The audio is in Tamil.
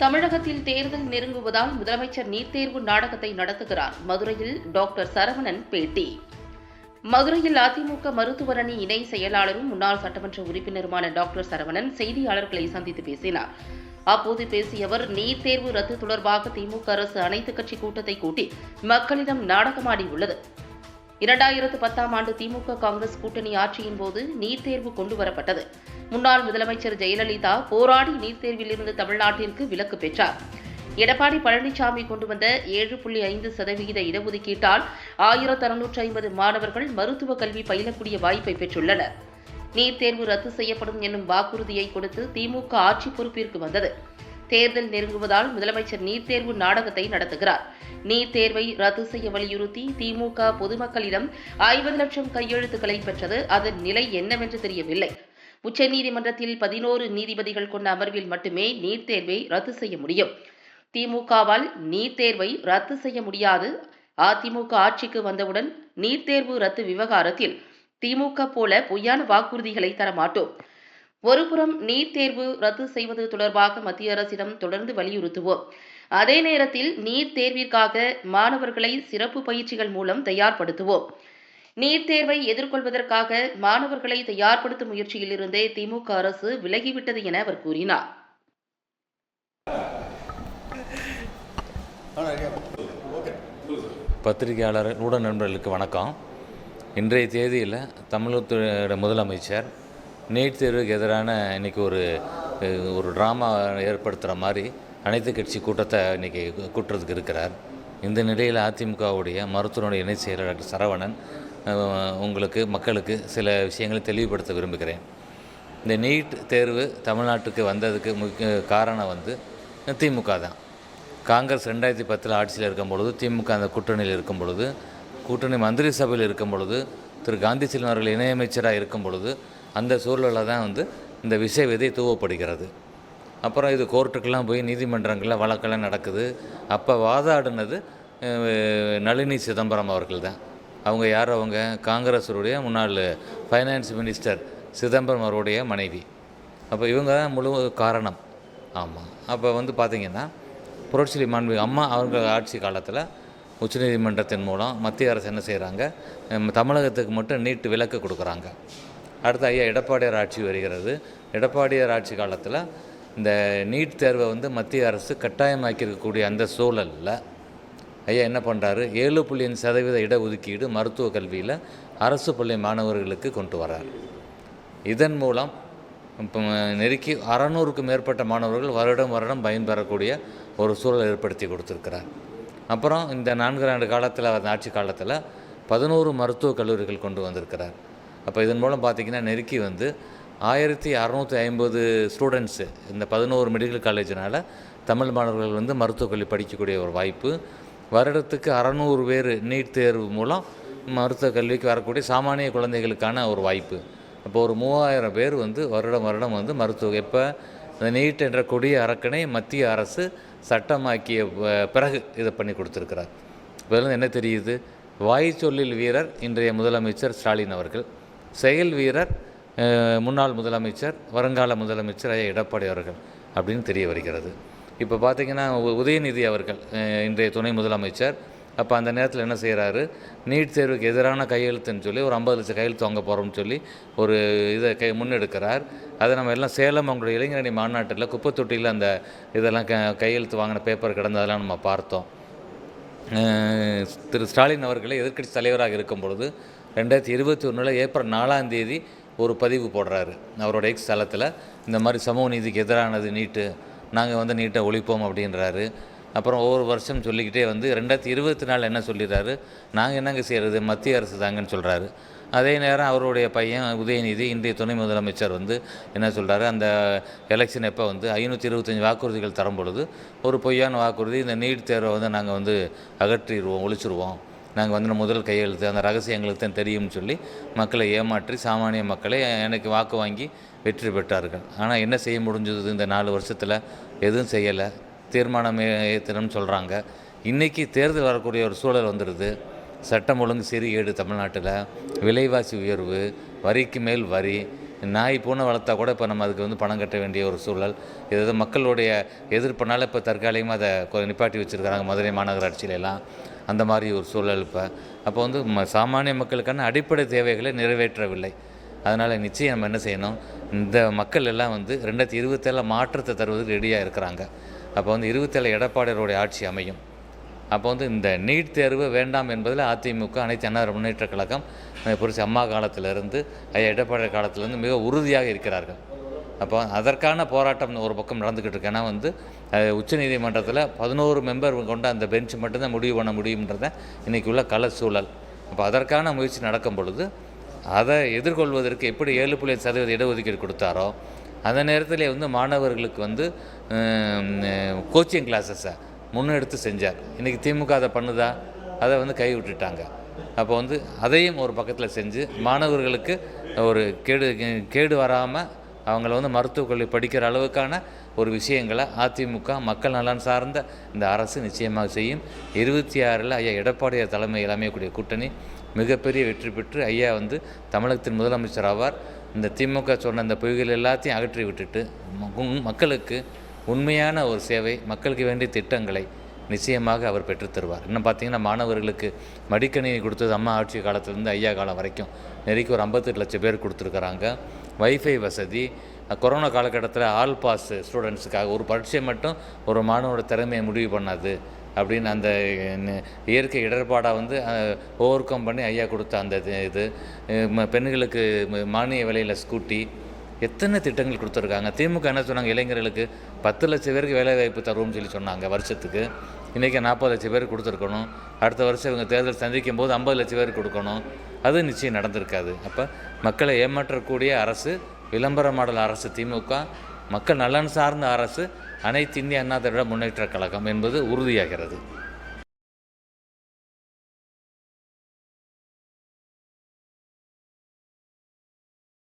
தமிழகத்தில் தேர்தல் நெருங்குவதால் முதலமைச்சர் நீட் தேர்வு நாடகத்தை நடத்துகிறார். மதுரையில் டாக்டர் சரவணன் பேட்டி. மதுரையில் அதிமுக மருத்துவரணி இணை செயலாளரும் முன்னாள் சட்டமன்ற உறுப்பினருமான டாக்டர் சரவணன் செய்தியாளர்களை சந்தித்து பேசினார். அப்போது பேசிய அவர் நீட் தேர்வு ரத்து தொடர்பாக திமுக அரசு அனைத்துக் கட்சி கூட்டத்தை கூட்டி மக்களிடம் நாடகமாடியுள்ளது. இரண்டாயிரத்து பத்தாம் ஆண்டு திமுக காங்கிரஸ் கூட்டணி ஆட்சியின் போது நீட் தேர்வு கொண்டு வரப்பட்டது முன்னாள் முதலமைச்சர் ஜெயலலிதா போராடி நீட் தேர்விலிருந்து தமிழ்நாட்டிற்கு விலக்கு பெற்றார். எடப்பாடி பழனிசாமி கொண்டு வந்த ஏழு புள்ளி ஐந்து சதவிகித இடஒதுக்கீட்டால் ஆயிரத்து அறுநூற்று ஐம்பது மாணவர்கள் மருத்துவ கல்வி பயிலக்கூடிய வாய்ப்பை பெற்றுள்ளனர். நீட் தேர்வு ரத்து செய்யப்படும் என்னும் வாக்குறுதியை கொடுத்து திமுக ஆட்சி பொறுப்பிற்கு வந்தது. தேர்தல் நெருங்குவதால் முதலமைச்சர் நீட் தேர்வு நாடகத்தை நடத்துகிறார். நீட் தேர்வை ரத்து செய்ய வலியுறுத்தி திமுக பொதுமக்களிடம் ஐம்பது லட்சம் கையெழுத்துக்களை பெற்றது. அதன் நிலை என்னவென்று தெரியவில்லை. உச்சநீதிமன்றத்தில் பதினோரு நீதிபதிகள் கொண்ட அமர்வில் மட்டுமே நீட் தேர்வை ரத்து செய்ய முடியும். திமுகவால் நீட் தேர்வை ரத்து செய்ய முடியாது. அதிமுக ஆட்சிக்கு வந்தவுடன் நீட் தேர்வு ரத்து விவகாரத்தில் திமுக போல பொய்யான வாக்குறுதிகளை தரமாட்டோம் ஒருபுறம் நீட் தேர்வு ரத்து செய்வது தொடர்பாக மத்திய அரசிடம் தொடர்ந்து வலியுறுத்துவோம். அதே நேரத்தில் நீட் தேர்விற்காக மாணவர்களை சிறப்பு பயிற்சிகள் மூலம் தயார்படுத்துவோம். நீட் தேர்வை எதிர்கொள்வதற்காக மாணவர்களை தயார்படுத்தும் முயற்சியிலிருந்தே திமுக அரசு விலகிவிட்டது என அவர் கூறினார். பத்திரிகையாளர் ஊடக நண்பர்களுக்கு வணக்கம். இன்றைய தேதியில் தமிழகத்தோட முதலமைச்சர் நீட் தேர்வுக்கு எதிரான இன்றைக்கி ஒரு ஒரு ட்ராமா ஏற்படுத்துகிற மாதிரி அனைத்து கட்சி கூட்டத்தை இன்றைக்கி கூட்டுறதுக்கு இருக்கிறார். இந்த நிலையில் அதிமுகவுடைய மருத்துவனுடைய இணை செயலர் டாக்டர் சரவணன் உங்களுக்கு மக்களுக்கு சில விஷயங்களை தெளிவுபடுத்த விரும்புகிறேன். இந்த நீட் தேர்வு தமிழ்நாட்டுக்கு வந்ததுக்கு முக்கிய காரணம் வந்து திமுக தான். காங்கிரஸ் ரெண்டாயிரத்தி பத்தில் ஆட்சியில் இருக்கும் பொழுது திமுக அந்த கூட்டணியில் இருக்கும் பொழுது கூட்டணி மந்திரி சபையில் இருக்கும் பொழுது திரு காந்தி செல்வன் அவர்கள் இணையமைச்சராக இருக்கும் பொழுது அந்த சூழலில் தான் வந்து இந்த விஷய விதை தூவப்படுகிறது. அப்புறம் இது கோர்ட்டுக்கெல்லாம் போய் நீதிமன்றங்களில் வழக்கெல்லாம் நடக்குது. அப்போ வாதாடினது நளினி சிதம்பரம் அவர்கள் தான். அவங்க யார்? அவங்க காங்கிரஸருடைய முன்னாள் ஃபைனான்ஸ் மினிஸ்டர் சிதம்பரம் அவருடைய மனைவி. அப்போ இவங்க தான் முழு காரணம். ஆமாம் அப்போ வந்து பார்த்திங்கன்னா புரட்சி மாண்பு அம்மா அவங்க ஆட்சி காலத்தில் உச்சநீதிமன்றத்தின் மூலம் மத்திய அரசு என்ன செய்கிறாங்க தமிழகத்துக்கு மட்டும் நீட்டு விலக்கு கொடுக்குறாங்க. அடுத்து ஐயா எடப்பாடியார் ஆட்சி வருகிறது. எடப்பாடியார் ஆட்சி காலத்தில் இந்த நீட் தேர்வை வந்து மத்திய அரசு கட்டாயமாக்கியிருக்கக்கூடிய அந்த சூழலில் ஐயா என்ன பண்ணுறாரு ஏழு புள்ளி அஞ்சு சதவீத இடஒதுக்கீடு மருத்துவ கல்வியில் அரசு பள்ளி மாணவர்களுக்கு கொண்டு வரார் இதன் மூலம் இப்போ நெருக்கி அறநூறுக்கும் மேற்பட்ட மாணவர்கள் வருடம் வருடம் பயன்பெறக்கூடிய ஒரு சூழல் ஏற்படுத்தி கொடுத்துருக்கிறார். அப்புறம் இந்த நான்கு ஆண்டு காலத்தில் அந்த ஆட்சி காலத்தில் பதினோரு மருத்துவக் கல்லூரிகள் கொண்டு வந்திருக்கிறார். அப்போ இதன் மூலம் பார்த்திங்கன்னா நெருக்கி வந்து ஆயிரத்தி அறநூற்றி ஐம்பது ஸ்டூடெண்ட்ஸு இந்த பதினோரு மெடிக்கல் காலேஜினால் தமிழ் மாணவர்கள் வந்து மருத்துவக் கல்வி படிக்கக்கூடிய ஒரு வாய்ப்பு. வருடத்துக்கு அறநூறு பேர் நீட் தேர்வு மூலம் மருத்துவக் கல்விக்கு வரக்கூடிய சாமானிய குழந்தைகளுக்கான ஒரு வாய்ப்பு. அப்போ ஒரு மூவாயிரம் பேர் வந்து வருடம் வருடம் வந்து மருத்துவ இப்போ இந்த நீட் என்ற கொடிய அரக்கனை மத்திய அரசு சட்டமாக்கிய ப- பிறகு இதை பண்ணி கொடுத்துருக்கிறார். இதில் என்ன தெரியுது? வாய் சொல்லில் வீரர் இன்றைய முதலமைச்சர் ஸ்டாலின் அவர்கள். செயல் வீரர் முன்னாள் முதலமைச்சர் வருங்கால முதலமைச்சர் ஐயா எடப்பாடி அவர்கள் அப்படின்னு தெரிய வருகிறது. இப்போ பார்த்தீங்கன்னா உ- உதயநிதி அவர்கள் இன்றைய துணை முதலமைச்சர். அப்போ அந்த நேரத்தில் என்ன செய்கிறாரு நீட் தேர்வுக்கு எதிரான கையெழுத்துன்னு சொல்லி ஒரு ஐம்பது லட்சம் கையெழுத்து வாங்க போகிறோம்னு சொல்லி ஒரு இதை கை முன்னெடுக்கிறார். அதை நம்ம எல்லாம் சேலம் அவங்களுடைய இளைஞரணி மாநாட்டில் குப்பை தொட்டியில் அந்த இதெல்லாம் க கையெழுத்து வாங்கின பேப்பர் கிடந்ததெல்லாம் நம்ம பார்த்தோம். திரு ஸ்டாலின் அவர்களை எதிர்க்கட்சி தலைவராக இருக்கும் பொழுது ரெண்டாயிரத்தி இருபத்தி ஒன்றில் ஏப்ரல் நாலாம் தேதி ஒரு பதிவு போடுறாரு. அவரோட எக்ஸ் தளத்தில் இந்த மாதிரி சமூக நீதிக்கு எதிரானது நீட்டு நாங்கள் வந்து நீட்டை ஒழிப்போம் அப்படின்றாரு. அப்புறம் ஒவ்வொரு வருஷம் சொல்லிக்கிட்டே வந்து ரெண்டாயிரத்தி இருபத்தி நாலு என்ன சொல்லிடுறாரு? நாங்கள் என்னங்க செய்கிறது மத்திய அரசு தாங்கன்னு சொல்கிறாரு அதே நேரம் அவருடைய பையன் உதயநிதி இன்றைய துணை முதலமைச்சர் வந்து என்ன சொல்கிறாரு அந்த எலெக்ஷன் எப்போ வந்து ஐநூற்றி இருபத்தஞ்சி வாக்குறுதிகள் தரும் பொழுது ஒரு பொய்யான வாக்குறுதி இந்த நீட் தேர்வை வந்து நாங்கள் வந்து அகற்றிடுவோம் ஒழிச்சிருவோம். நாங்கள் வந்து முதல் கையெழுத்து அந்த ரகசியம் எங்களுக்கு தான் தெரியும்னு சொல்லி மக்களை ஏமாற்றி சாமானிய மக்களை எனக்கு வாக்கு வாங்கி வெற்றி பெற்றார்கள். ஆனால் என்ன செய்ய முடிஞ்சது? இந்த நாலு வருஷத்தில் எதுவும் செய்யலை. தீர்மானம் ஏற்றணும்னு சொல்கிறாங்க இன்றைக்கி தேர்தல் வரக்கூடிய ஒரு சூழல் வந்துடுது சட்டம் ஒழுங்கு சீர்கேடு தமிழ்நாட்டில். விலைவாசி உயர்வு வரிக்கு மேல் வரி நாய் பூனை வளர்த்தா கூட இப்போ நம்ம அதுக்கு வந்து பணம் கட்ட வேண்டிய ஒரு சூழல். இது மக்களுடைய எதிர்ப்புனால இப்போ தற்காலிகமாக அதை கொ- நிப்பாட்டி வச்சுருக்கிறாங்க மதுரை மாநகராட்சியிலலாம் அந்த மாதிரி ஒரு சூழல் இப்போ. அப்போ வந்து ம சாமானிய மக்களுக்கான அடிப்படை தேவைகளை நிறைவேற்றவில்லை. அதனால் நிச்சயம் நம்ம என்ன செய்யணும்? இந்த மக்கள் எல்லாம் வந்து ரெண்டாயிரத்தி இருபத்தேழில் மாற்றத்தை தருவதற்கு ரெடியாக இருக்கிறாங்க. அப்போ வந்து இருபத்தேழு எடப்பாடியருடைய ஆட்சி அமையும். அப்போ வந்து இந்த நீட் தேர்வு வேண்டாம் என்பதில் அதிமுக அனைத்து அண்ணா முன்னேற்ற கழகம் அஹ், அம்மா காலத்திலிருந்து ஐயா எடப்பாடி காலத்திலிருந்து மிக உறுதியாக இருக்கிறார்கள். அப்போ அதற்கான போராட்டம் ஒரு பக்கம் நடந்துக்கிட்டு இருக்கு. ஏன்னா வந்து உச்சநீதிமன்றத்தில் பதினோரு மெம்பர் கொண்ட அந்த பெஞ்ச் மட்டும்தான் முடிவு பண்ண முடியுன்றத இன்றைக்கி உள்ள கள சூழல். அப்போ அதற்கான முயற்சி நடக்கும் பொழுது அதை எதிர்கொள்வதற்கு எப்படி ஏழு புள்ளி சதவீத இடஒதுக்கீடு கொடுத்தாரோ அந்த நேரத்தில் வந்து மாணவர்களுக்கு வந்து கோச்சிங் கிளாஸஸை முன்னெடுத்து செஞ்சார். இன்றைக்கி திமுக அதை பண்ணுதா? அதை வந்து கை விட்டுட்டாங்க. அப்போ வந்து அதையும் ஒரு பக்கத்தில் செஞ்சு மாணவர்களுக்கு ஒரு கேடு கேடு வராமல் அவங்கள வந்து மருத்துவக் கல்வி படிக்கிற அளவுக்கான ஒரு விஷயங்களை அதிமுக மக்கள் நலன் சார்ந்த இந்த அரசு நிச்சயமாக செய்யும். இருபத்தி ஆறில் ஐயா எடப்பாடியார் தலைமையில் அமையக்கூடிய கூட்டணி மிகப்பெரிய வெற்றி பெற்று ஐயா வந்து தமிழகத்தின் முதலமைச்சர் ஆவார். இந்த திமுக சொன்ன இந்த பொய்கள் எல்லாத்தையும் அகற்றி விட்டுட்டு மக்களுக்கு உண்மையான ஒரு சேவை மக்களுக்கு வேண்டிய திட்டங்களை நிச்சயமாக அவர் பெற்றுத்தருவார் இன்னும் பார்த்தீங்கன்னா மாணவர்களுக்கு மடிக்கணினி கொடுத்தது அம்மா ஆட்சி காலத்திலேருந்து ஐயா காலம் வரைக்கும். நெருக்கி ஒரு ஐம்பத்தெட்டு லட்சம் பேர் கொடுத்துருக்குறாங்க. வைஃபை வசதி கொரோனா காலகட்டத்தில் ஆல் பாஸ் ஸ்டூடெண்ட்ஸுக்காக ஒரு பரீட்சை மட்டும் ஒரு மாணவனோட திறமையை முடிவு பண்ணாது அப்படின்னு அந்த இயற்கை இடர்பாடாக வந்து ஓவர் கம் பண்ணி ஐயா கொடுத்த அந்த இது- இது ம- பெண்களுக்கு மானிய விலையில் ஸ்கூட்டி எத்தனை திட்டங்கள் கொடுத்துருக்காங்க? திமுக என்ன சொன்னாங்க? இளைஞர்களுக்கு பத்து லட்சம் பேருக்கு வேலை வாய்ப்பு தருவோம்னு சொல்லி சொன்னாங்க வருஷத்துக்கு. இன்றைக்கி நாற்பது லட்சம் பேர் கொடுத்துருக்கணும். அடுத்த வருஷம் இவங்க தேர்தல் சந்திக்கும் போது ஐம்பது லட்சம் பேர் கொடுக்கணும். அது நிச்சயம் நடந்திருக்காது. அப்போ மக்களை ஏமாற்றக்கூடிய அரசு விளம்பர மாடல் அரசு திமுக மக்கள் நலன் சார்ந்த அரசு அனைத்து இந்திய அண்ணா திராவிட முன்னேற்றக் கழகம் என்பது உறுதியாகிறது.